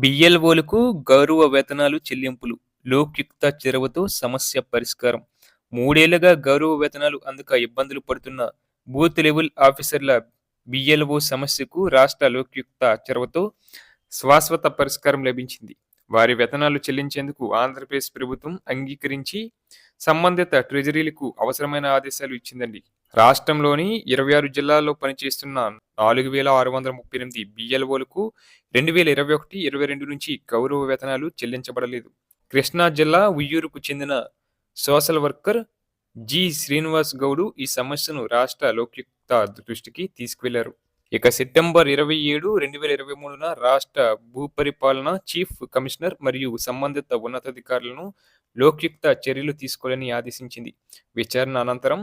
బిఎల్ఓలకు గౌరవ వేతనాలు చెల్లింపులు లోక్యుక్త చొరవతో సమస్య పరిష్కారం. మూడేళ్ళుగా గౌరవ వేతనాలు అందక ఇబ్బందులు పడుతున్న బూత్ లెవెల్ ఆఫీసర్ల బిఎల్ఓ సమస్యకు రాష్ట్ర లోక్యుక్త చొరవతో శాశ్వత పరిష్కారం లభించింది. వారి వేతనాలు చెల్లించేందుకు ఆంధ్రప్రదేశ్ ప్రభుత్వం అంగీకరించి సంబంధిత ట్రెజరీలకు అవసరమైన ఆదేశాలు ఇచ్చిందండి. రాష్ట్రంలోని ఇరవై ఆరు జిల్లాల్లో పనిచేస్తున్న నాలుగు వేల ఆరు వందల ముప్పై ఎనిమిది బిఎల్ఓలకు రెండు వేల ఇరవై ఒకటి ఇరవై రెండు నుంచి గౌరవ వేతనాలు చెల్లించబడలేదు. కృష్ణా జిల్లా ఉయ్యూరుకు చెందిన social worker G Srinivas Goud ఈ సమస్యను రాష్ట్ర లోక్యుక్త దృష్టికి తీసుకువెళ్ళారు. ఇక సెప్టెంబర్ ఇరవై ఏడు రెండు వేల ఇరవై మూడున రాష్ట్ర భూపరిపాలన చీఫ్ కమిషనర్ మరియు సంబంధిత ఉన్నతాధికారులను లోక్యుక్త చర్యలు తీసుకోవాలని ఆదేశించింది. విచారణ అనంతరం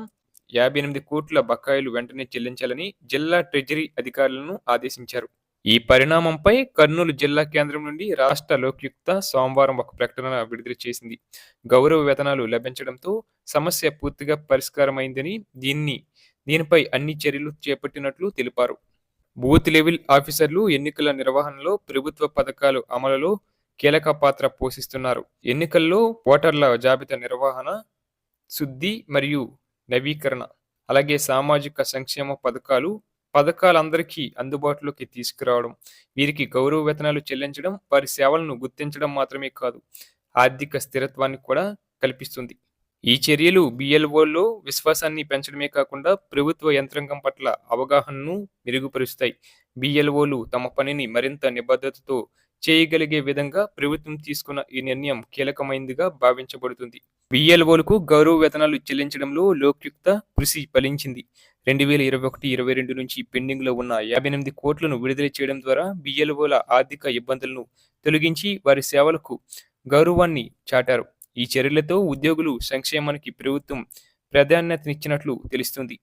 యాభై ఎనిమిది కోట్ల బకాయిలు వెంటనే చెల్లించాలని జిల్లా ట్రెజరీ అధికారులను ఆదేశించారు. ఈ పరిణామంపై కర్నూలు జిల్లా కేంద్రం నుండి రాష్ట్ర లోక్యుక్త సోమవారం ఒక ప్రకటన విడుదల చేసింది. గౌరవ వేతనాలు లభించడంతో సమస్య పూర్తిగా పరిష్కారమైందని దీన్ని దీనిపై అన్ని చర్యలు చేపట్టినట్లు తెలిపారు. బూత్ లెవెల్ ఆఫీసర్లు ఎన్నికల నిర్వహణలో ప్రభుత్వ పథకాలు అమలులో కీలక పాత్ర పోషిస్తున్నారు. ఎన్నికల్లో ఓటర్ల జాబితా నిర్వహణ శుద్ధి మరియు నవీకరణ. అలాగే సామాజిక సంక్షేమ పథకాలు పథకాలందరికీ అందుబాటులోకి తీసుకురావడం వీరికి గౌరవ వేతనాలు చెల్లించడం వారి సేవలను గుర్తించడం మాత్రమే కాదు ఆర్థిక స్థిరత్వాన్ని కూడా కల్పిస్తుంది. ఈ చర్యలు బిఎల్ఓల్లో విశ్వాసాన్ని పెంచడమే కాకుండా ప్రభుత్వ యంత్రాంగం పట్ల అవగాహనను మెరుగుపరుస్తాయి. బిఎల్ఓలు తమ పనిని మరింత నిబద్ధతతో చేయగలిగే విధంగా ప్రభుత్వం తీసుకున్న ఈ నిర్ణయం కీలకమైనదిగా భావించబడుతుంది. విఎల్ఓలకు గౌరవ వేతనాలు చెల్లించడంలో లోక్యుక్త కృషి ఫలించింది. రెండు వేల ఇరవై ఒకటి ఇరవై రెండు నుంచి పెండింగ్లో ఉన్న యాభై ఎనిమిది కోట్లను విడుదల చేయడం ద్వారా బిఎల్ఓల ఆర్థిక ఇబ్బందులను తొలగించి వారి సేవలకు గౌరవాన్ని చాటారు. ఈ చర్యలతో ఉద్యోగులు సంక్షేమానికి ప్రభుత్వం ప్రాధాన్యతనిచ్చినట్లు తెలుస్తుంది.